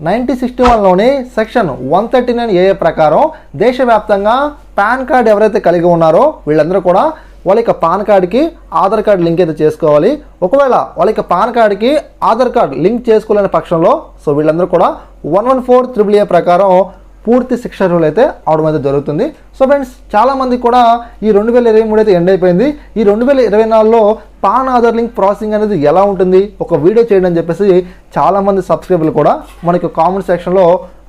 Ninety sixty వన్లోని section one thirty nine AA ప్రకారం దేశవ్యాప్తంగా pan card ఎవరైతే కలిగి ఉన్నారో వీళ్ళందరూ కూడా వాళ్ళ యొక్క పాన్ కార్డ్కి ఆధార్ కార్డ్ లింక్ అయితే చేసుకోవాలి. ఒకవేళ వాళ్ళ యొక్క పాన్ కార్డ్కి ఆధార్ కార్డ్ లింక్ చేసుకోలేని పక్షంలో సో వీళ్ళందరూ కూడా one one four triple A ప్రకారం పూర్తి శిక్ష రూల్ అయితే అవడం అయితే జరుగుతుంది. సో ఫ్రెండ్స్ చాలామంది కూడా ఈ రెండు వేల ఇరవై మూడు అయితే ఎండ్ అయిపోయింది. ఈ రెండు వేల ఇరవై నాలుగులో పాన్ ఆధార్ లింక్ ప్రాసెసింగ్ అనేది ఎలా ఉంటుంది? ఒక వీడియో చేయడం అని చెప్పేసి చాలామంది సబ్స్క్రైబర్లు కూడా మనకి కామెంట్ సెక్షన్లో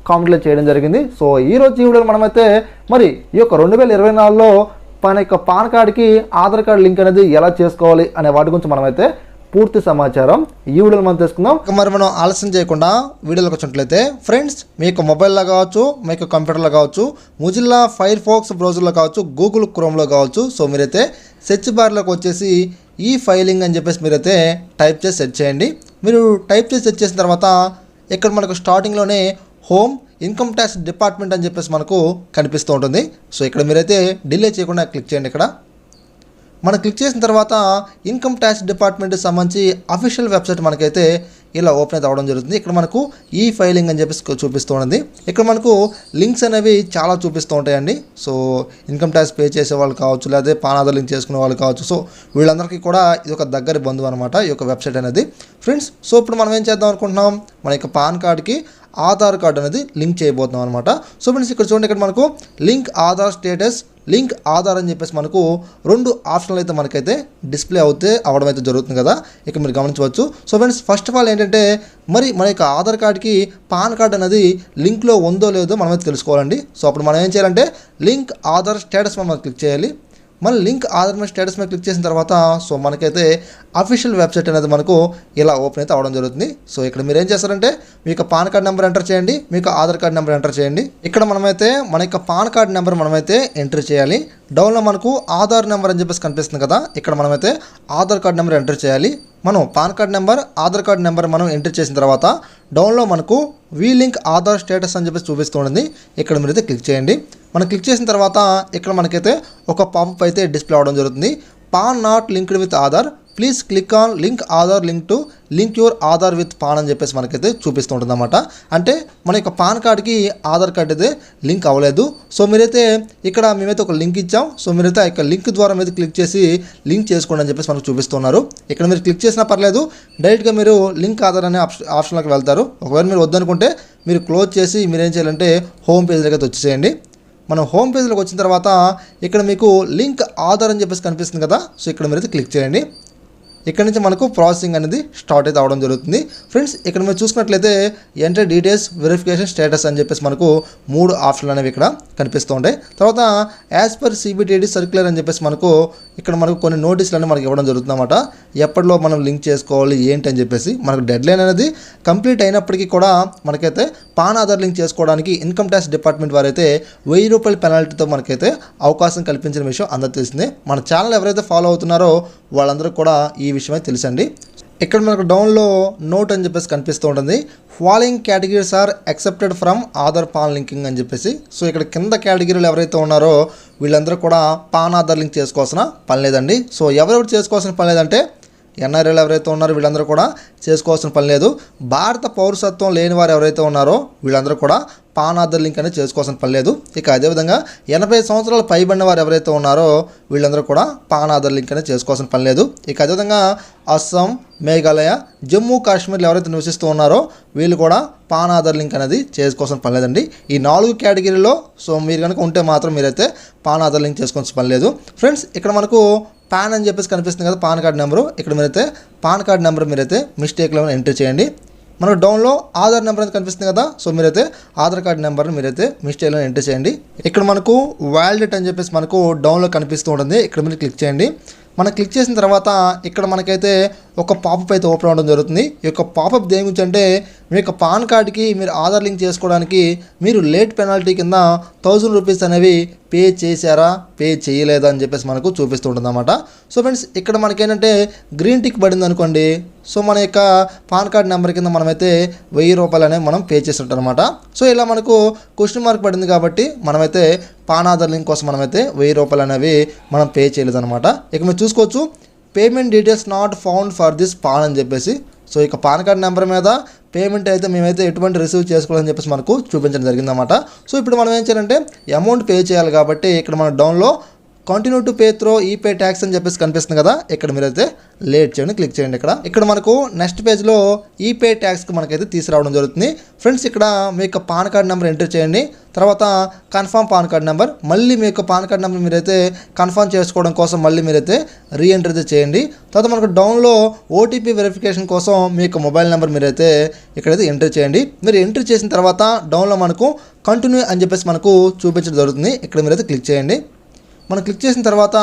కామెంట్లు చేయడం జరిగింది. సో ఈ రోజు ఈ వీడియోలో మనమైతే మరి ఈ యొక్క రెండు వేల ఇరవై నాలుగులో మన యొక్క పాన్ కార్డ్కి ఆధార్ కార్డ్ లింక్ అనేది ఎలా చేసుకోవాలి అనే వాటి గురించి మనమైతే పూర్తి సమాచారం ఈ వీడియోలో మనం తెలుసుకుందాం. మరి మనం ఆలస్యం చేయకుండా వీడియోలోకి వచ్చినట్లయితే ఫ్రెండ్స్ మీకు మొబైల్లో కావచ్చు మీకు కంప్యూటర్లో కావచ్చు ముజిల్లా ఫైర్ ఫాక్స్ బ్రౌజర్లో కావచ్చు గూగుల్ క్రోమ్లో కావచ్చు. సో మీరైతే సెర్చ్ బార్లోకి వచ్చేసి ఈ ఫైలింగ్ అని చెప్పేసి మీరైతే టైప్ చేసి సెర్చ్ చేయండి. మీరు టైప్ చేసి సెర్చ్ చేసిన తర్వాత ఇక్కడ మనకు స్టార్టింగ్లోనే హోమ్ ఇన్కమ్ ట్యాక్స్ డిపార్ట్మెంట్ అని చెప్పేసి మనకు కనిపిస్తూ ఉంటుంది. సో ఇక్కడ మీరైతే డిలే చేయకుండా క్లిక్ చేయండి ఇక్కడ. మనం క్లిక్ చేసిన తర్వాత ఇన్కమ్ ట్యాక్స్ డిపార్ట్మెంట్కి సంబంధించి అఫీషియల్ వెబ్సైట్ మనకైతే ఇలా ఓపెన్ అయితే అవ్వడం జరుగుతుంది. ఇక్కడ మనకు ఈ ఫైలింగ్ అని చెప్పేసి చూపిస్తూ ఉంది ఇక్కడ మనకు లింక్స్ అనేవి చాలా చూపిస్తూ ఉంటాయండి. సో ఇన్కమ్ ట్యాక్స్ పే చేసే వాళ్ళు కావచ్చు లేదా పాన్ లింక్ చేసుకునే వాళ్ళు కావచ్చు. సో వీళ్ళందరికీ కూడా ఇది ఒక దగ్గర బంధువు అనమాట ఈ యొక్క వెబ్సైట్ అనేది. ఫ్రెండ్స్ సో ఇప్పుడు మనం ఏం చేద్దాం అనుకుంటున్నాం? మన యొక్క పాన్ కార్డ్కి ఆధార్ కార్డ్ అనేది లింక్ చేయబోతున్నాం అనమాట సో ఫ్రెండ్స్ ఇక్కడ చూడండి ఇక్కడ మనకు link Aadhaar status link Aadhaar అని చెప్పేసి మనకు రెండు ఆప్షన్లు అయితే మనకైతే డిస్ప్లే అవుతే అవడం అయితే జరుగుతుంది కదా. ఇక మీరు గమనించవచ్చు. So friends first of all ఏంటంటే మరి మన యొక్క ఆధార్ కార్డ్కి పాన్ కార్డ్ అనేది లింక్లో ఉందో లేదో మనమైతే తెలుసుకోవాలండి. సో అప్పుడు మనం ఏం చేయాలంటే లింక్ ఆధార్ స్టేటస్ మనం క్లిక్ చేయాలి. మన లింక్ ఆధార్ మీద స్టేటస్ మీద క్లిక్ చేసిన తర్వాత సో మనకైతే అఫీషియల్ వెబ్సైట్ అనేది మనకు ఇలా ఓపెన్ అయితే అవడం జరుగుతుంది. సో ఇక్కడ మీరు ఏం చేస్తారంటే మీ యొక్క పాన్ కార్డ్ నెంబర్ ఎంటర్ చేయండి మీకు ఆధార్ కార్డ్ నెంబర్ ఎంటర్ చేయండి. ఇక్కడ మనమైతే మన యొక్క పాన్ కార్డ్ నెంబర్ మనమైతే ఎంటర్ చేయాలి. డౌన్లో మనకు ఆధార్ నెంబర్ అని చెప్పేసి కనిపిస్తుంది కదా ఇక్కడ మనమైతే ఆధార్ కార్డ్ నెంబర్ ఎంటర్ చేయాలి. మనం PAN card number Aadhaar card number మనం ఎంటర్ చేసిన తర్వాత డౌన్లో మనకు వీ లింక్ ఆధార్ స్టేటస్ అని చెప్పేసి చూపిస్తుంది ఇక్కడ మీరైతే క్లిక్ చేయండి. మనం క్లిక్ చేసిన తర్వాత ఇక్కడ మనకైతే ఒక పాపప్ అయితే డిస్ప్లే అవడం జరుగుతుంది. PAN not linked with Aadhaar. Please click on link Aadhaar link to link your Aadhaar with PAN అని చెప్పేసి మనకైతే చూపిస్తూ ఉంటుంది అనమాట అంటే మన యొక్క పాన్ కార్డ్కి ఆధార్ కార్డ్ అయితే లింక్ అవ్వలేదు. సో మీరైతే ఇక్కడ మేమైతే ఒక లింక్ ఇచ్చాం. సో మీరైతే ఆ యొక్క లింక్ ద్వారా మీద క్లిక్ చేసి లింక్ చేసుకోండి అని చెప్పేసి మనకు చూపిస్తున్నారు. ఇక్కడ మీరు క్లిక్ చేసినా పర్లేదు. డైరెక్ట్గా మీరు లింక్ ఆధార్ అనే ఆప్షన్ ఆప్షన్లోకి వెళ్తారు. ఒకవేళ మీరు వద్దనుకుంటే మీరు క్లోజ్ చేసి మీరు ఏం చేయాలంటే హోమ్ పేజ్లోకి అయితే వచ్చేసేయండి. మనం హోమ్ పేజ్లోకి వచ్చిన తర్వాత ఇక్కడ మీకు లింక్ ఆధార్ అని చెప్పేసి కనిపిస్తుంది కదా. సో ఇక్కడ మీరైతే క్లిక్ చేయండి. ఇక్కడ నుంచి మనకు ప్రాసెసింగ్ అనేది స్టార్ట్ అయితే అవడం జరుగుతుంది. ఫ్రెండ్స్ ఇక్కడ మీరు చూసుకున్నట్లయితే ఎంటర్ డీటెయిల్స్ వెరిఫికేషన్ స్టేటస్ అని చెప్పేసి మనకు మూడు ఆప్షన్లు అనేవి ఇక్కడ కనిపిస్తూ ఉంటాయి. తర్వాత యాజ్ పర్ సిబిటిడి సర్క్యులర్ అని చెప్పేసి మనకు ఇక్కడ మనకు కొన్ని నోటీసులు అనేవి మనకి ఇవ్వడం జరుగుతుందన్నమాట. ఎప్పటిలో మనం లింక్ చేసుకోవాలి ఏంటి అని చెప్పేసి మనకు డెడ్ లైన్ అనేది కంప్లీట్ అయినప్పటికీ కూడా మనకైతే పాన్ ఆధార్ లింక్ చేసుకోవడానికి ఇన్కమ్ ట్యాక్స్ డిపార్ట్మెంట్ వారైతే వెయ్యి రూపాయల పెనాల్టీతో మనకైతే అవకాశం కల్పించిన విషయం అందరూ తెలిసిందే. మన ఛానల్ ఎవరైతే ఫాలో అవుతున్నారో వాళ్ళందరూ కూడా ఈ విషయమే తెలుసండి. ఇక్కడ మనకు డౌన్లో నోట్ అని చెప్పేసి కనిపిస్తూ ఉంటుంది. Following categories are exempted from Aadhaar PAN linking అని చెప్పేసి. సో ఇక్కడ కింద కేటగిరీలు ఎవరైతే ఉన్నారో వీళ్ళందరూ కూడా పాన్ ఆధార్ లింక్ చేసుకోవాల్సిన పని లేదండి. సో ఎవరెవరు చేసుకోవాల్సిన పని లేదంటే ఎన్ఆర్ఐలు ఎవరైతే ఉన్నారో వీళ్ళందరూ కూడా చేసుకోవాల్సిన పని లేదు. భారత పౌరసత్వం లేని వారు ఎవరైతే ఉన్నారో వీళ్ళందరూ కూడా పాన్ ఆధార్ లింక్ అనేది చేసుకోవాల్సిన పని లేదు. ఇక అదేవిధంగా ఎనభై సంవత్సరాలు పైబడిన వారు ఎవరైతే ఉన్నారో వీళ్ళందరూ కూడా పాన్ ఆధార్ లింక్ అనేది చేసుకోవాల్సిన పని లేదు. ఇక అదేవిధంగా అస్సాం మేఘాలయ జమ్మూ కాశ్మీర్లో ఎవరైతే నివసిస్తూ ఉన్నారో వీళ్ళు కూడా పాన్ ఆధార్ లింక్ అనేది చేసుకోవాల్సిన పని లేదండి. ఈ నాలుగు కేటగిరీలో సో మీరు కనుక ఉంటే మాత్రం మీరైతే పాన్ ఆధార్ లింక్ చేసుకోవాల్సిన పని లేదు. ఫ్రెండ్స్ ఇక్కడ మనకు పాన్ అని చెప్పేసి కనిపిస్తుంది కదా పాన్ కార్డ్ నెంబరు. ఇక్కడ మీరైతే పాన్ కార్డ్ నెంబర్ మీరైతే మిస్టేక్లో ఎంటర్ చేయండి. మనకు డౌన్లో ఆధార్ నెంబర్ అనేది కనిపిస్తుంది కదా సో మీరైతే ఆధార్ కార్డ్ నెంబర్ని మీరైతే మిస్టేక్లో ఎంటర్ చేయండి. ఇక్కడ మనకు వ్యాలిడేట్ అని చెప్పేసి మనకు డౌన్లో కనిపిస్తూ ఉంటుంది. ఇక్కడ మీరు క్లిక్ చేయండి. మనం క్లిక్ చేసిన తర్వాత ఇక్కడ మనకైతే ఒక పాపప్ అయితే ఓపెన్ అవ్వడం జరుగుతుంది. ఈ యొక్క పాపప్ దేని గురించి అంటే మీ యొక్క పాన్ కార్డ్కి మీరు ఆధార్ లింక్ చేసుకోవడానికి మీరు లేట్ పెనాల్టీ కింద థౌజండ్ రూపీస్ అనేవి పే చేశారా పే చేయలేదా అని చెప్పేసి మనకు చూపిస్తూ ఉంటుంది అనమాట సో ఫ్రెండ్స్ ఇక్కడ మనకేంటంటే గ్రీన్ టిక్ పడింది అనుకోండి సో మన యొక్క పాన్ కార్డ్ నెంబర్ కింద మనమైతే వెయ్యి రూపాయలు అనేవి మనం పే చేసినట్టు అనమాట సో ఇలా మనకు క్వశ్చన్ మార్క్ పడింది కాబట్టి మనమైతే పాన్ ఆధార్ లింక్ కోసం మనమైతే వెయ్యి రూపాయలు అనేవి మనం పే చేయలేదు అనమాట ఇక మీరు చూసుకోవచ్చు payment details not found for this PAN అని చెప్పేసి. సో ఇక పాన్ కార్డ్ నెంబర్ మీద పేమెంట్ అయితే మేమైతే ఎటువంటి రిసీవ్ చేసుకోవాలని చెప్పేసి మనకు చూపించడం జరిగిందన్నమాట సో ఇప్పుడు మనం ఏం చేయాలంటే అమౌంట్ పే చేయాలి కాబట్టి ఇక్కడ మన డౌన్లో continue to pay through e pay tax అని చెప్పేసి కనిపిస్తుంది కదా. ఇక్కడ మీరైతే లేట్ చేయండి క్లిక్ చేయండి ఇక్కడ. ఇక్కడ మనకు నెక్స్ట్ పేజ్లో ఈ పే ట్యాక్స్కి మనకైతే తీసుకురావడం జరుగుతుంది. ఫ్రెండ్స్ ఇక్కడ మీ యొక్క పాన్ కార్డ్ నెంబర్ ఎంటర్ చేయండి. తర్వాత కన్ఫర్మ్ పాన్ కార్డ్ నెంబర్ మళ్ళీ మీ యొక్క పాన్ కార్డ్ నెంబర్ మీరైతే కన్ఫర్మ్ చేసుకోవడం కోసం మళ్ళీ మీరైతే రీఎంటర్ అయితే చేయండి. తర్వాత మనకు డౌన్లో ఓటీపీ వెరిఫికేషన్ కోసం మీ యొక్క మొబైల్ నెంబర్ మీరైతే ఇక్కడైతే ఎంటర్ చేయండి. మీరు ఎంటర్ చేసిన తర్వాత డౌన్లో మనకు కంటిన్యూ అని చెప్పేసి మనకు చూపించడం జరుగుతుంది. ఇక్కడ మీరైతే క్లిక్ చేయండి. మనం క్లిక్ చేసిన తర్వాత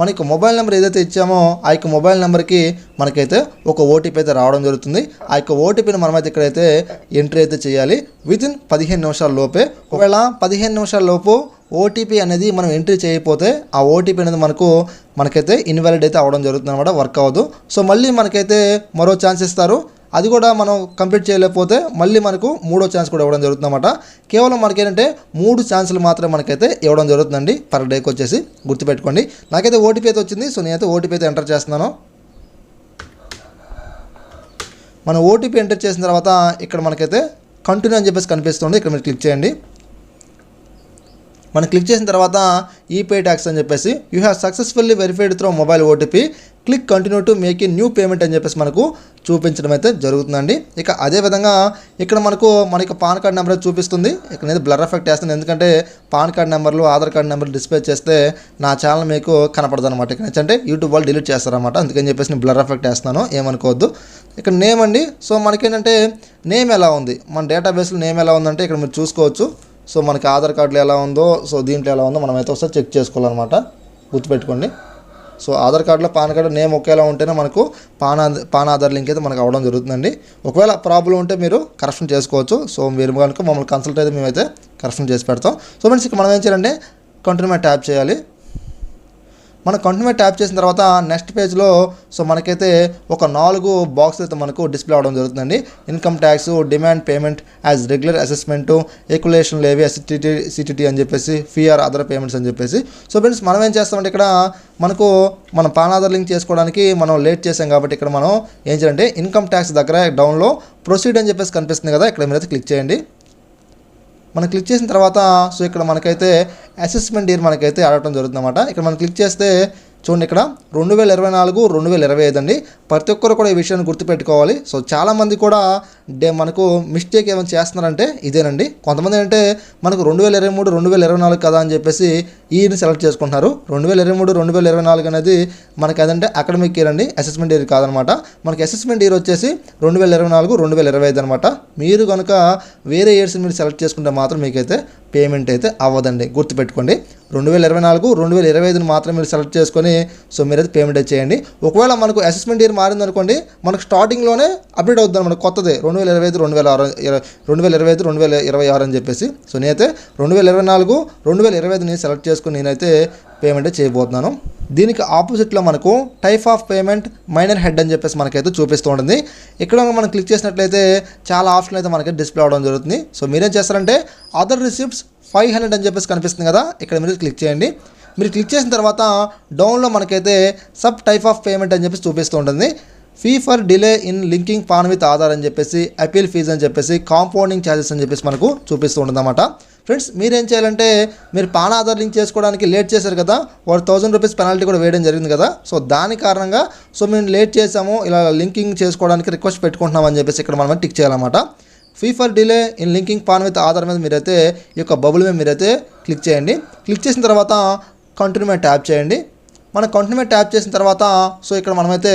మనకి మొబైల్ నెంబర్ ఏదైతే ఇచ్చామో ఆ యొక్క మొబైల్ నెంబర్కి మనకైతే ఒక ఓటీపీ అయితే రావడం జరుగుతుంది. ఆ యొక్క ఓటీపీని మనమైతే ఇక్కడైతే ఎంట్రీ అయితే చేయాలి. విత్ ఇన్ పదిహేను నిమిషాల లోపే. ఒకవేళ పదిహేను నిమిషాల లోపు ఓటీపీ అనేది మనం ఎంట్రీ చేయకపోతే ఆ ఓటీపీ అనేది మనకు మనకైతే ఇన్వాలిడ్ అయితే అవడం జరుగుతుంది అనమాట వర్క్ అవ్వదు. సో మళ్ళీ మనకైతే మరో ఛాన్స్ ఇస్తారు. అది కూడా మనం కంప్లీట్ చేయలేకపోతే మళ్ళీ మనకు మూడో ఛాన్స్ కూడా ఇవ్వడం జరుగుతుంది అనమాట కేవలం మనకేంటంటే మూడు ఛాన్సులు మాత్రమే మనకైతే ఇవ్వడం జరుగుతుందండి. పర్ డేకి వచ్చేసి గుర్తుపెట్టుకోండి. నాకైతే ఓటీపీ అయితే వచ్చింది. సో నేనైతే ఓటీపీ అయితే ఎంటర్ చేస్తున్నాను. మనం ఓటీపీ ఎంటర్ చేసిన తర్వాత ఇక్కడ మనకైతే కంటిన్యూ అని చెప్పేసి కనిపిస్తుంది. ఇక్కడ మీరు క్లిక్ చేయండి. మనం క్లిక్ చేసిన తర్వాత ఈ పే ట్యాక్స్ అని చెప్పేసి you have successfully verified through mobile OTP click continue to make a new payment అని చెప్పేసి మనకు చూపించడం అయితే జరుగుతుందండి. ఇక అదేవిధంగా ఇక్కడ మనకు మనకి పాన్ కార్డ్ నెంబర్ చూపిస్తుంది. ఇక్కడ నేను బ్లర్ ఎఫెక్ట్ వేస్తుంది ఎందుకంటే పాన్ కార్డ్ నెంబర్లు ఆధార్ కార్డ్ నెంబర్లు డిస్ప్లే చేస్తే నా ఛానల్ మీకు కనపడదు అనమాట ఇక్కడ అంటే యూట్యూబ్ వాళ్ళు డిలీట్ చేస్తారనమాట అందుకని చెప్పేసి నేను బ్లర్ ఎఫెక్ట్ వేస్తున్నాను ఏమనుకోవద్దు. ఇక్కడ నేమ్ అండి. సో మనకేంటంటే నేమ్ ఎలా ఉంది? మన డేటాబేస్లో నేమ్ ఎలా ఉందంటే ఇక్కడ మీరు చూసుకోవచ్చు. సో మనకి ఆధార్ కార్డులో ఎలా ఉందో సో దీంట్లో ఎలా ఉందో మనమైతే ఒకసారి చెక్ చేసుకోవాలన్నమాట. గుర్తుపెట్టుకోండి. సో ఆధార్ కార్డులో పాన్ కార్డు నేమ్ ఒకేలా ఉంటేనే మనకు పాన్ పాన్ ఆధార్ లింక్ అయితే మనకు అవడం జరుగుతుందండి. ఒకవేళ ప్రాబ్లం ఉంటే మీరు కరెక్షన్ చేసుకోవచ్చు. సో మీరు కనుక మమ్మల్ని కన్సల్ట్ అయితే మేమైతే కరెక్షన్ చేసి పెడతాం. సో ఫ్రెండ్స్ ఇక్కడ మనం ఏం చేయాలంటే కంటిన్యూ ట్యాప్ చేయాలి. మనం కంటిన్యూ ట్యాప్ చేసిన తర్వాత నెక్స్ట్ పేజ్లో సో మనకైతే ఒక నాలుగు బాక్స్ అయితే మనకు డిస్ప్లే అవడం జరుగుతుందండి. Income tax demand payment as regular assessment equalisation levy STT CTT అని చెప్పేసి ఫీఆర్ అదర్ పేమెంట్స్ అని చెప్పేసి. సో ఫ్రెండ్స్ మనం ఏం చేస్తామంటే ఇక్కడ మనకు మనం పాన్ ఆధార్ లింక్ చేసుకోవడానికి మనం లేట్ చేసాం కాబట్టి ఇక్కడ మనం ఏం చేయాలంటే ఇన్కమ్ ట్యాక్స్ దగ్గర డౌన్లో ప్రొసీడ్ అని చెప్పేసి కనిపిస్తుంది కదా ఇక్కడ మీరైతే క్లిక్ చేయండి. మనం క్లిక్ చేసిన తర్వాత సో ఇక్కడ మనకైతే అసెస్మెంట్ ఇయర్ మనకైతే అడగడం జరుగుతుంది అనమాట ఇక్కడ మనం క్లిక్ చేస్తే చూడండి ఇక్కడ రెండు వేల ఇరవై నాలుగు రెండు వేల ఇరవై ఐదు అండి. ప్రతి ఒక్కరు కూడా ఈ విషయాన్ని గుర్తుపెట్టుకోవాలి. సో చాలామంది కూడా డే మనకు మిస్టేక్ ఏమైనా చేస్తున్నారంటే ఇదేనండి. కొంతమంది అంటే మనకు రెండు వేల ఇరవై మూడు రెండు వేల ఇరవై నాలుగు కదా అని చెప్పేసి ఈయన సెలెక్ట్ చేసుకుంటున్నారు. రెండు వేల ఇరవై మూడు రెండు వేల ఇరవై నాలుగు అనేది మనకి అదంటే అకాడమిక్ ఇయర్ అండి. అసెస్మెంట్ ఇయర్ కాదనమాట. మనకి అసెస్మెంట్ ఇయర్ వచ్చేసి రెండు వేల ఇరవై నాలుగు రెండు వేల ఇరవై ఐదు అనమాట. మీరు కనుక వేరే ఇయర్స్ మీరు సెలెక్ట్ చేసుకుంటే మాత్రం మీకైతే పేమెంట్ అయితే అవ్వదండి. గుర్తుపెట్టుకోండి. రెండు వేల ఇరవై నాలుగు రెండు వేల ఇరవై ఐదుని మాత్రం మీరు సెలెక్ట్ చేసుకొని సో మీరైతే పేమెంట్ అయితే చేయండి. ఒకవేళ మనకు అసెస్మెంట్ ఇయర్ మారింది అనుకోండి మనకు స్టార్టింగ్లోనే అప్డేట్ అవుతుంది అనమాట కొత్తది. రెండు వేల ఇరవై ఐదు రెండు వేల ఆరు రెండు వేల ఇరవై ఐదు రెండు వేల ఇరవై ఆరు అని చెప్పేసి. సో నేనైతే రెండు వేల ఇరవై నాలుగు రెండు వేల ఇరవై ఐదుని సెలెక్ట్ చేసుకుని నేనైతే పేమెంట్ చేయబోతున్నాను. దీనికి ఆపోజిట్లో మనకు type of payment minor head అని చెప్పేసి మనకైతే చూపిస్తూ ఉంటుంది. ఇక్కడ మనం క్లిక్ చేసినట్లయితే చాలా ఆప్షన్ అయితే మనకి డిస్ప్లే అవడం జరుగుతుంది. సో మీరేం చేస్తారంటే అదర్ రిసిప్ట్స్ ఫైవ్ హండ్రెడ్ అని చెప్పేసి కనిపిస్తుంది కదా ఇక్కడ మీరు క్లిక్ చేయండి. మీరు క్లిక్ చేసిన తర్వాత డౌన్లో మనకైతే సబ్ టైప్ ఆఫ్ పేమెంట్ అని చెప్పేసి చూపిస్తూ ఉంటుంది. Fee for delay in linking PAN with Aadhaar అని చెప్పేసి అపీల్ ఫీజ్ అని చెప్పేసి కాంపౌండింగ్ ఛార్జెస్ అని చెప్పేసి మనకు చూపిస్తూ ఉంటుందన్నమాట. ఫ్రెండ్స్ మీరేం చేయాలంటే మీరు పాన్ ఆధార్ లింక్ చేసుకోవడానికి లేట్ చేశారు కదా వాడు థౌసండ్ రూపీస్ పెనాల్టీ కూడా వేయడం జరిగింది కదా సో దాని కారణంగా సో మేము లేట్ చేసాము ఇలా లింకింగ్ చేసుకోవడానికి రిక్వెస్ట్ పెట్టుకుంటున్నాం అని చెప్పేసి ఇక్కడ మనం టిక్ చేయాలన్నమాట. Fee for delay in linking PAN with Aadhaar మీద మీరైతే ఈ యొక్క బబుల్ మీద మీరైతే క్లిక్ చేయండి. క్లిక్ చేసిన తర్వాత కంటిన్యూ మీద ట్యాప్ చేయండి. మన కంటిన్యూ ట్యాప్ చేసిన తర్వాత సో ఇక్కడ మనమైతే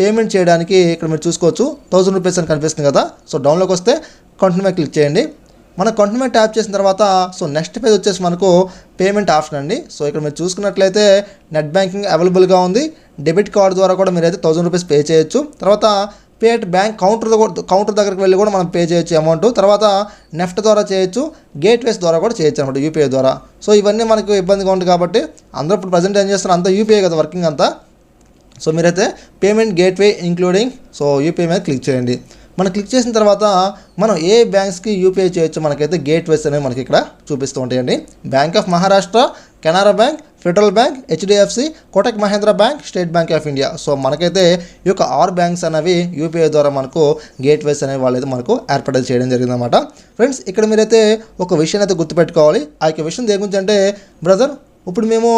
పేమెంట్ చేయడానికి ఇక్కడ మీరు చూసుకోవచ్చు. థౌసండ్ రూపీస్ అని కనిపిస్తుంది కదా. సో డౌన్లోకి వస్తే కంటిన్యూ క్లిక్ చేయండి. మన కంటిన్యూ ట్యాప్ చేసిన తర్వాత సో నెక్స్ట్ పేజ్ వచ్చేసి మనకు పేమెంట్ ఆప్షన్ అండి. సో ఇక్కడ మీరు చూసుకున్నట్లయితే నెట్ బ్యాంకింగ్ అవైలబుల్గా ఉంది. డెబిట్ కార్డ్ ద్వారా కూడా మీరైతే థౌసండ్ రూపీస్ పే చేయొచ్చు. తర్వాత పేట్ బ్యాంక్ కౌంటర్ కౌంటర్ దగ్గరికి వెళ్ళి కూడా మనం పే చేయొచ్చు అమౌంట్. తర్వాత నెఫ్ట్ ద్వారా చేయొచ్చు గేట్వేస్ ద్వారా కూడా చేయొచ్చు అనమాట యూపీఐ ద్వారా. సో ఇవన్నీ మనకు ఇబ్బందిగా ఉంటుంది కాబట్టి అందరూ ఇప్పుడు ప్రజెంట్ ఏం చేస్తున్నారు? అంతా యూపీఐ కదా వర్కింగ్ అంతా. సో మీరైతే payment gateway including so UPI మీద క్లిక్ చేయండి. మనం క్లిక్ చేసిన తర్వాత మనం ఏ బ్యాంక్స్కి యూపీఐ చేయొచ్చు మనకైతే గేట్వేస్ అనేవి మనకి ఇక్కడ చూపిస్తూ ఉంటాయండి. Bank of Maharashtra Canara Bank Federal Bank HDFC Kotak Mahindra Bank State Bank of India. So మనకైతే ఈ యొక్క ఆరు బ్యాంక్స్ అనేవి యూపీఐ ద్వారా మనకు గేట్ వేస్ అనేవి వాళ్ళైతే మనకు ఏర్పాటు చేయడం జరిగిందన్నమాట. ఫ్రెండ్స్ ఇక్కడ మీరైతే ఒక విషయం అయితే గుర్తుపెట్టుకోవాలి. ఆ యొక్క విషయం దేని గురించి అంటే బ్రదర్ ఇప్పుడు మేము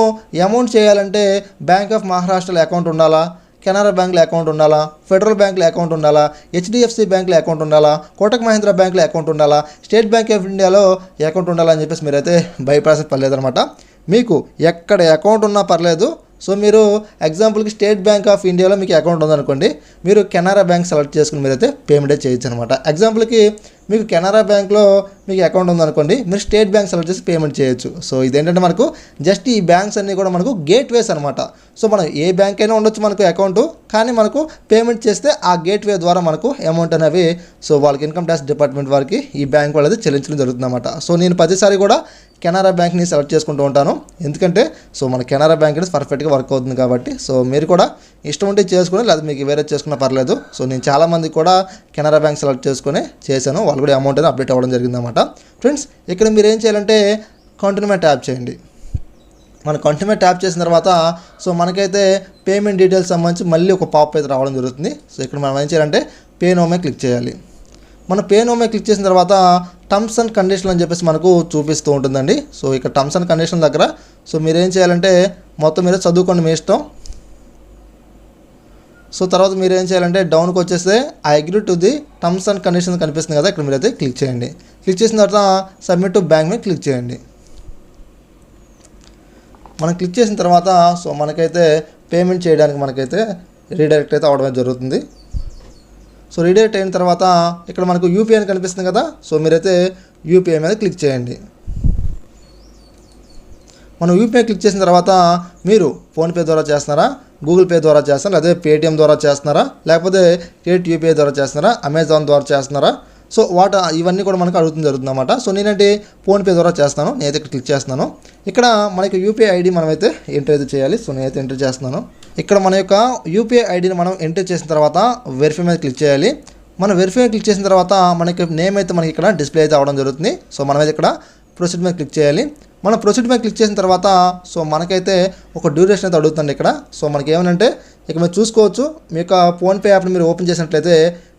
అమౌంట్ చేయాలంటే బ్యాంక్ ఆఫ్ మహారాష్ట్రలో అకౌంట్ ఉండాలా? కెనరా బ్యాంక్లో అకౌంట్ ఉండాలా? ఫెడరల్ బ్యాంక్లో అకౌంట్ ఉండాలా? హెచ్డిఎఫ్సి బ్యాంక్లో అకౌంట్ ఉండాలా? కోటక్ మహీంద్ర బ్యాంక్లో అకౌంట్ ఉండాలా? స్టేట్ బ్యాంక్ ఆఫ్ ఇండియాలో అకౌంట్ ఉండాలా అని చెప్పేసి మీరైతే భయపడాల్సిన పర్లేదనమాట మీకు ఎక్కడ అకౌంట్ ఉన్నా పర్లేదు. సో మీరు ఎగ్జాంపుల్కి స్టేట్ బ్యాంక్ ఆఫ్ ఇండియాలో మీకు అకౌంట్ ఉందనుకోండి మీరు కెనరా బ్యాంక్ సెలెక్ట్ చేసుకుని మీరైతే పేమెంట్ చేయొచ్చు అనమాట ఎగ్జాంపుల్కి మీకు కెనరా బ్యాంక్లో మీకు అకౌంట్ ఉందనుకోండి మీరు స్టేట్ బ్యాంక్ సెలెక్ట్ చేసి పేమెంట్ చేయొచ్చు. సో ఇదేంటంటే మనకు జస్ట్ ఈ బ్యాంక్స్ అన్నీ కూడా మనకు గేట్వేస్ అనమాట సో మనం ఏ బ్యాంక్ అయినా ఉండొచ్చు మనకు అకౌంట్ కానీ మనకు పేమెంట్ చేస్తే ఆ గేట్ వే ద్వారా మనకు అమౌంట్ అనేవి సో వాళ్ళకి ఇన్కమ్ ట్యాక్స్ డిపార్ట్మెంట్ వారికి ఈ బ్యాంక్ వాళ్ళది చెల్లించడం జరుగుతుంది అనమాట సో నేను ప్రతిసారి కూడా కెనరా బ్యాంక్ని సెలెక్ట్ చేసుకుంటూ ఉంటాను. ఎందుకంటే సో మన కెనరా బ్యాంక్ అనేది పర్ఫెక్ట్గా వర్క్ అవుతుంది కాబట్టి సో మీరు కూడా ఇష్టం ఉంటే చేసుకుని లేదా మీకు వేరే చేసుకున్నా పర్లేదు. సో నేను చాలామంది కూడా కెనరా బ్యాంక్ సెలెక్ట్ చేసుకుని చేశాను. వాళ్ళు కూడా అమౌంట్ అనేది అప్డేట్ అవ్వడం జరిగిందన్నమాట. ఫ్రెండ్స్ ఇక్కడ మీరు ఏం చేయాలంటే కంటిన్యూమే ట్యాప్ చేయండి. మన కంటిన్యూమే ట్యాప్ చేసిన తర్వాత సో మనకైతే పేమెంట్ డీటెయిల్స్ సంబంధించి మళ్ళీ ఒక పాప్ అయితే రావడం జరుగుతుంది. సో ఇక్కడ మనం ఏం చేయాలంటే పే నోమే క్లిక్ చేయాలి. మన పే నోమే క్లిక్ చేసిన తర్వాత టర్మ్స్ అండ్ కండిషన్ అని చెప్పేసి మనకు చూపిస్తూ ఉంటుందండి. సో ఇక్కడ టర్మ్స్ అండ్ కండిషన్ దగ్గర సో మీరు ఏం చేయాలంటే మొత్తం మీద చదువుకోండి మీ ఇష్టం. సో తర్వాత మీరు ఏం చేయాలంటే డౌన్కి వచ్చేస్తే I agree to the terms and conditions కనిపిస్తుంది కదా ఇక్కడ మీరైతే క్లిక్ చేయండి. క్లిక్ చేసిన తర్వాత సబ్మిట్ టు బ్యాంక్ మీద క్లిక్ చేయండి. మనం క్లిక్ చేసిన తర్వాత సో మనకైతే పేమెంట్ చేయడానికి మనకైతే రీడైరెక్ట్ అయితే అవడం అయితే జరుగుతుంది. సో రీడైరెక్ట్ అయిన తర్వాత ఇక్కడ మనకు యూపీఐ అని కనిపిస్తుంది కదా సో మీరైతే యూపీఐ మీద క్లిక్ చేయండి. మనం యూపీఐ క్లిక్ చేసిన తర్వాత మీరు ఫోన్పే ద్వారా చేస్తున్నారా? గూగుల్ పే ద్వారా చేస్తున్నారా అదే పేటిఎం ద్వారా చేస్తున్నారా లేకపోతే క్రెడిట్ యూపీఐ ద్వారా చేస్తున్నారా అమెజాన్ ద్వారా చేస్తున్నారా? సో వాట ఇవన్నీ కూడా మనకు అడుగుతుంది జరుగుతుంది అనమాట సో నేనంటే ఫోన్పే ద్వారా చేస్తాను నేనైతే ఇక్కడ క్లిక్ చేస్తున్నాను. ఇక్కడ మనకి యూపీఐ ఐడి మనమైతే ఎంటర్ అయితే చేయాలి సో నేనైతే ఎంటర్ చేస్తున్నాను. ఇక్కడ మన యొక్క యూపీఐ ఐడిని మనం ఎంటర్ చేసిన తర్వాత వెరిఫై మీద క్లిక్ చేయాలి. మనం వెరిఫై క్లిక్ చేసిన తర్వాత మనకి నేమ్ అయితే మనకి ఇక్కడ డిస్ప్లే అయితే అవడం జరుగుతుంది. సో మనమైతే ఇక్కడ ప్రొసీడ్ మీద క్లిక్ చేయాలి. మనం ప్రొసీడ్ మీద క్లిక్ చేసిన తర్వాత సో మనకైతే ఒక డ్యూరేషన్ అయితే అడుగుతుంది ఇక్కడ. సో మనకి ఏమనంటే ఇక మీరు చూసుకోవచ్చు మీ యొక్క ఫోన్పే యాప్ని మీరు ఓపెన్ చేసినట్లయితే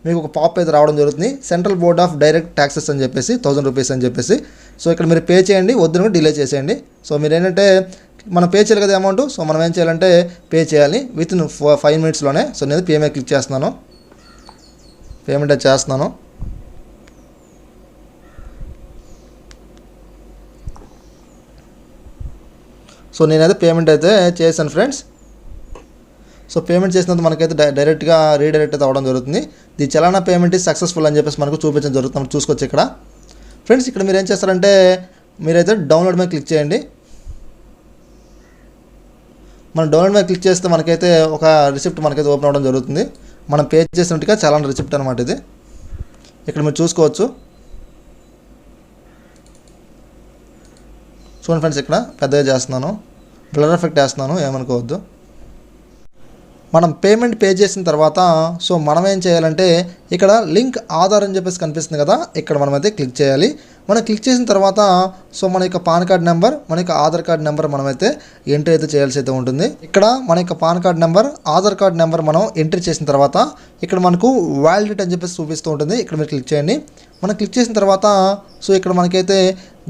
మీకు ఒక పాప్ అయితే రావడం జరుగుతుంది. Central Board of Direct Taxes అని చెప్పేసి థౌసండ్ రూపీస్ అని చెప్పేసి. సో ఇక్కడ మీరు పే చేయండి వద్దని డిలే చేసేయండి. సో మీరు ఏంటంటే మనం పే చేయాలి కదా అమౌంట్ సో మనం ఏం చేయాలంటే పే చేయాలి. విత్ ఇన్ ఫైవ్ మినిట్స్లోనే సో నేను పేమెంట్ క్లిక్ చేస్తున్నాను. పేమెంట్ అయితే చేస్తున్నాను. సో నేనైతే పేమెంట్ అయితే చేశాను ఫ్రెండ్స్ సో పేమెంట్ చేసినంత మనకైతే డై- డైరెక్ట్గా రీడైరెక్ట్ అయితే అవ్వడం జరుగుతుంది. The challan payment is successful అని చెప్పేసి మనకు చూపించడం జరుగుతుంది. చూసుకోవచ్చు ఇక్కడ. ఫ్రెండ్స్ ఇక్కడ మీరు ఏం చేస్తారంటే మీరైతే డౌన్లోడ్ మీద క్లిక్ చేయండి. మనం డౌన్లోడ్ మీద క్లిక్ చేస్తే మనకైతే ఒక రిసిప్ట్ మనకైతే ఓపెన్ అవ్వడం జరుగుతుంది. మనం పే చేసినట్టుగా చలానా రిసిప్ట్ అనమాట ఇది. ఇక్కడ మీరు చూసుకోవచ్చు. చూడండి ఫ్రెండ్స్ ఇక్కడ పెద్దగా చేస్తున్నాను. బ్లర్ ఎఫెక్ట్ వేస్తున్నాను ఏమనుకోవద్దు. మనం పేమెంట్ పే చేసిన తర్వాత సో మనం ఏం చేయాలంటే ఇక్కడ లింక్ ఆధార్ అని చెప్పేసి కనిపిస్తుంది కదా ఇక్కడ మనమైతే క్లిక్ చేయాలి. మనం క్లిక్ చేసిన తర్వాత సో మన యొక్క పాన్ కార్డ్ నెంబర్ మన యొక్క ఆధార్ కార్డ్ నెంబర్ మనమైతే ఎంట్రీ అయితే చేయాల్సి అయితే ఉంటుంది. ఇక్కడ మన యొక్క PAN card number Aadhaar card number మనం ఎంట్రీ చేసిన తర్వాత ఇక్కడ మనకు వ్యాలిడిటీ అని చెప్పేసి చూపిస్తూ ఉంటుంది. ఇక్కడ మీరు క్లిక్ చేయండి. మనం క్లిక్ చేసిన తర్వాత సో ఇక్కడ మనకైతే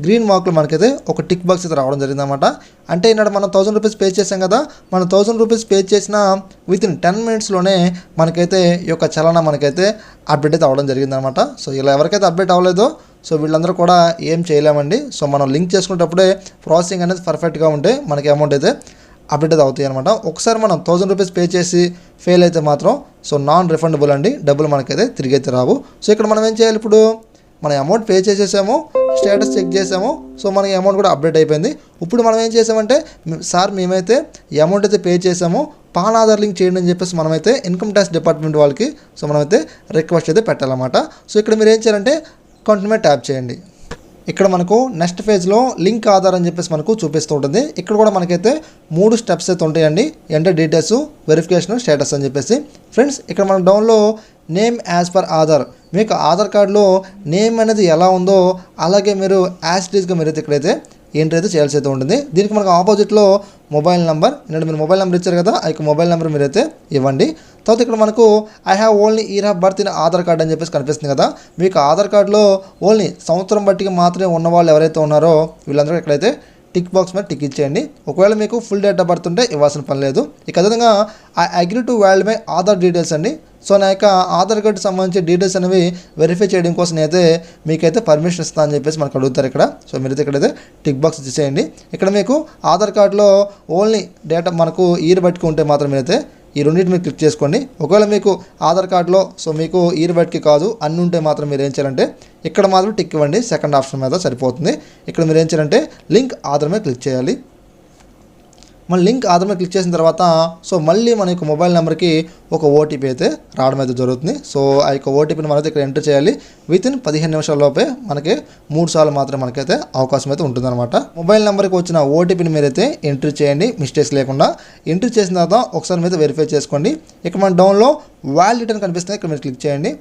గ్రీన్ మార్కులు మనకైతే ఒక టిక్ బాక్స్ అయితే రావడం జరిగిందన్నమాట. అంటే ఇక్కడ మనం థౌసండ్ రూపీస్ పే చేసాం కదా మనం థౌసండ్ రూపీస్ పే చేసిన విత్ ఇన్ టెన్ మినిట్స్లోనే మనకైతే ఈ యొక్క చలన మనకైతే అప్డేట్ అయితే అవ్వడం జరిగిందనమాట సో ఇలా ఎవరికైతే అప్డేట్ అవ్వలేదో సో వీళ్ళందరూ కూడా ఏం చేయలేమండి. సో మనం లింక్ చేసుకునేటప్పుడే ప్రాసెసింగ్ అనేది పర్ఫెక్ట్గా ఉంటే మనకి అమౌంట్ అయితే అప్డేట్ అయితే అవుతాయి అనమాట ఒకసారి మనం థౌసండ్ రూపీస్ పే చేసి ఫెయిల్ అయితే మాత్రం సో నాన్ రిఫండబుల్ అండి. డబ్బులు మనకైతే తిరిగి అయితే రావు. సో ఇక్కడ మనం ఏం చేయాలి ఇప్పుడు? మన అమౌంట్ పే చేసేసాము స్టేటస్ చెక్ చేసాము సో మనకి అమౌంట్ కూడా అప్డేట్ అయిపోయింది. ఇప్పుడు మనం ఏం చేసామంటే సార్ మేమైతే అమౌంట్ అయితే పే చేసాము పాన్ ఆధార్ లింక్ చేయండి అని చెప్పేసి మనమైతే ఇన్కమ్ ట్యాక్స్ డిపార్ట్మెంట్ వాళ్ళకి సో మనమైతే రిక్వెస్ట్ అయితే పెట్టాలన్నమాట. సో ఇక్కడ మీరు ఏం చేయాలంటే కంటిన్యూ ట్యాప్ చేయండి. ఇక్కడ మనకు నెక్స్ట్ ఫేజ్లో లింక్ ఆధార్ అని చెప్పేసి మనకు చూపిస్తూ ఉంటుంది. ఇక్కడ కూడా మనకైతే మూడు స్టెప్స్ అయితే ఉంటాయండి. ఎంటర్ డీటెయిల్స్ వెరిఫికేషన్ స్టేటస్ అని చెప్పేసి. ఫ్రెండ్స్ ఇక్కడ మన డౌన్లో నేమ్ యాజ్ పర్ ఆధార్. మీకు ఆధార్ కార్డులో నేమ్ అనేది ఎలా ఉందో అలాగే మీరు యాజ్ డీజ్గా మీరైతే ఇక్కడైతే ఎంట్రీ అయితే చేయాల్సి అయితే ఉంటుంది. దీనికి మనకు ఆపోజిట్లో మొబైల్ నెంబర్ నేను మీరు మొబైల్ నెంబర్ ఇచ్చారు కదా ఆ యొక్క మొబైల్ నెంబర్ మీరైతే ఇవ్వండి. తర్వాత ఇక్కడ మనకు I have only year of birth in Aadhaar card అని చెప్పేసి కనిపిస్తుంది కదా. మీకు ఆధార్ కార్డులో ఓన్లీ సంవత్సరం బట్టికి మాత్రమే ఉన్న వాళ్ళు ఎవరైతే ఉన్నారో వీళ్ళందరూ ఇక్కడైతే టిక్ బాక్స్ మీద టిక్ ఇచ్చేయండి. ఒకవేళ మీకు ఫుల్ డేట్ ఆఫ్ బర్త్ ఉంటే ఇవ్వాల్సిన పని లేదు. ఇక అదేవిధంగా ఆ agree to validate my Aadhaar details అండి. సో నా యొక్క ఆధార్ కార్డు సంబంధించి డీటెయిల్స్ అనేవి వెరిఫై చేయడం కోసం అయితే మీకైతే పర్మిషన్ ఇస్తాను అని చెప్పేసి మనకు అడుగుతారు ఇక్కడ. సో మీరైతే ఇక్కడైతే టిక్ బాక్స్ ఇచ్చేయండి ఇక్కడ మీకు ఆధార్ కార్డులో ఓన్లీ డేటా మనకు ఇయర్ పట్టుకుంటే మాత్రమే మాత్రం మీరైతే ఈ రెండింటి మీరు క్లిక్ చేసుకోండి. ఒకవేళ మీకు ఆధార్ కార్డులో సో మీకు ఇయర్బడ్కి కాదు అన్ని ఉంటే మాత్రం మీరు ఏం చేయాలంటే ఇక్కడ మాత్రం టిక్ ఇవ్వండి. సెకండ్ ఆప్షన్ మీద సరిపోతుంది. ఇక్కడ మీరు ఏం చేయాలంటే లింక్ ఆధార్ మీద క్లిక్ చేయాలి. మన లింక్ ఆధార్ మీద క్లిక్ చేసిన తర్వాత సో మళ్ళీ మన యొక్క మొబైల్ నెంబర్కి ఒక ఓటీపీ అయితే రావడం అయితే జరుగుతుంది. సో ఆ యొక్క ఓటీపీని మనమైతే ఇక్కడ ఎంటర్ చేయాలి. విత్ ఇన్ పదిహేను నిమిషాల లోపే మనకి మూడు సార్లు మాత్రం మనకైతే అవకాశం అయితే ఉంటుందన్నమాట. మొబైల్ నెంబర్కి వచ్చిన ఓటీపీని మీరైతే ఎంట్రీ చేయండి మిస్టేక్స్ లేకుండా. ఎంట్రీ చేసిన తర్వాత ఒకసారి మీద వెరిఫై చేసుకోండి. ఇక్కడ మన డౌన్లో వ్యాలిడ్ అని కనిపిస్తుంది. ఇక్కడ మీరు క్లిక్ చేయండి.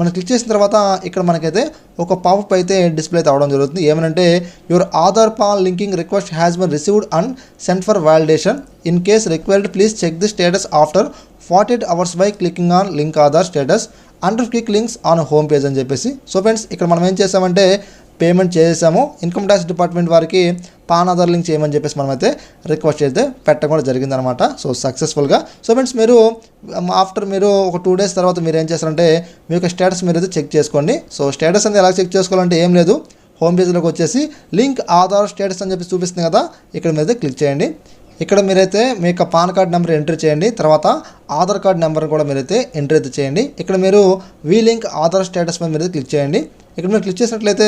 మనం క్లిక్ చేసిన తర్వాత ఇక్కడ మనకైతే ఒక పాపప్ అయితే డిస్ప్లే అయితే అవడం జరుగుతుంది. ఏమనంటే your Aadhaar PAN linking request has been received and sent for validation in case required please check the status after forty eight hours by clicking on link Aadhaar status under click links on home page అని చెప్పేసి. So friends ఇక్కడ మనం ఏం చేసామంటే payment చేసాము income tax department వారికి PAN Aadhaar link చేయమని చెప్పేసి మనమైతే రిక్వెస్ట్ అయితే పెట్టడం జరిగిందనమాట సో సక్సెస్ఫుల్గా సో ఫ్రెండ్స్ మీరు um, ఆఫ్టర్ మీరు ఒక టూ డేస్ తర్వాత మీరు ఏం చేస్తారంటే మీ యొక్క స్టేటస్ మీరు అయితే చెక్ చేసుకోండి. సో స్టేటస్ అనేది ఎలా చెక్ చేసుకోవాలంటే ఏం లేదు. హోమ్ పేజ్లోకి వచ్చేసి లింక్ ఆధార్ స్టేటస్ అని చెప్పి చూపిస్తుంది కదా ఇక్కడ మీద క్లిక్ చేయండి. ఇక్కడ మీరైతే మీ యొక్క పాన్ కార్డ్ నెంబర్ ఎంటర్ చేయండి. తర్వాత ఆధార్ కార్డ్ నెంబర్ కూడా మీరైతే ఎంటర్ అయితే చేయండి. ఇక్కడ మీరు వీ లింక్ ఆధార్ స్టేటస్ మీద మీరు క్లిక్ చేయండి. ఇక్కడ మీరు క్లిక్ చేసినట్లయితే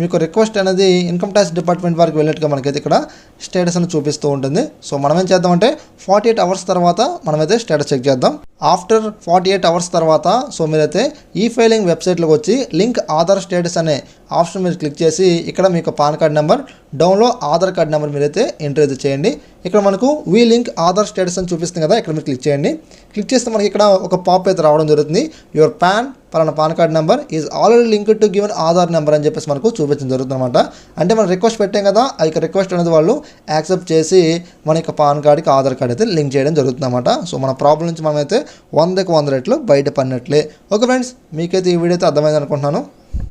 మీకు రిక్వెస్ట్ అనేది ఇన్కమ్ ట్యాక్స్ డిపార్ట్మెంట్ వారికి వెళ్ళినట్టుగా మనకైతే ఇక్కడ స్టేటస్ అని చూపిస్తూ ఉంటుంది. సో మనం ఏం చేద్దామంటే ఫార్టీ ఎయిట్ అవర్స్ తర్వాత మనమైతే స్టేటస్ చెక్ చేద్దాం. ఆఫ్టర్ ఫార్టీ ఎయిట్ అవర్స్ తర్వాత సో మీరైతే ఈ ఫైలింగ్ వెబ్సైట్లోకి వచ్చి లింక్ ఆధార్ స్టేటస్ అనే ఆప్షన్ మీరు క్లిక్ చేసి ఇక్కడ మీకు పాన్ కార్డ్ నెంబర్ డౌన్లో ఆధార్ కార్డ్ నెంబర్ మీరైతే ఎంటర్ అయితే చేయండి. ఇక్కడ మనకు వీ లింక్ ఆధార్ స్టేటస్ అని చూపిస్తుంది కదా ఇక్కడ మీరు క్లిక్ చేయండి. క్లిక్ చేస్తే మనకి ఇక్కడ ఒక పాప్ అయితే రావడం జరుగుతుంది. యువర్ పాన్ పలానా PAN card number is already link to given Aadhaar number అని చెప్పేసి మనకు చూపించడం జరుగుతుంది అనమాట అంటే మనం రిక్వెస్ట్ పెట్టాం కదా ఆ యొక్క రిక్వెస్ట్ అనేది వాళ్ళు యాక్సెప్ట్ చేసి మన యొక్క పాన్ కార్డ్కి ఆధార్ కార్డ్ అయితే లింక్ చేయడం జరుగుతుంది అనమాట సో మన ప్రాబ్లం నుంచి మనమైతే వందకి వంద రెట్లు బయట పడినట్లే ఓకే ఫ్రెండ్స్ మీకైతే ఈ వీడియో అయితే అర్థమైంది అనుకుంటున్నాను.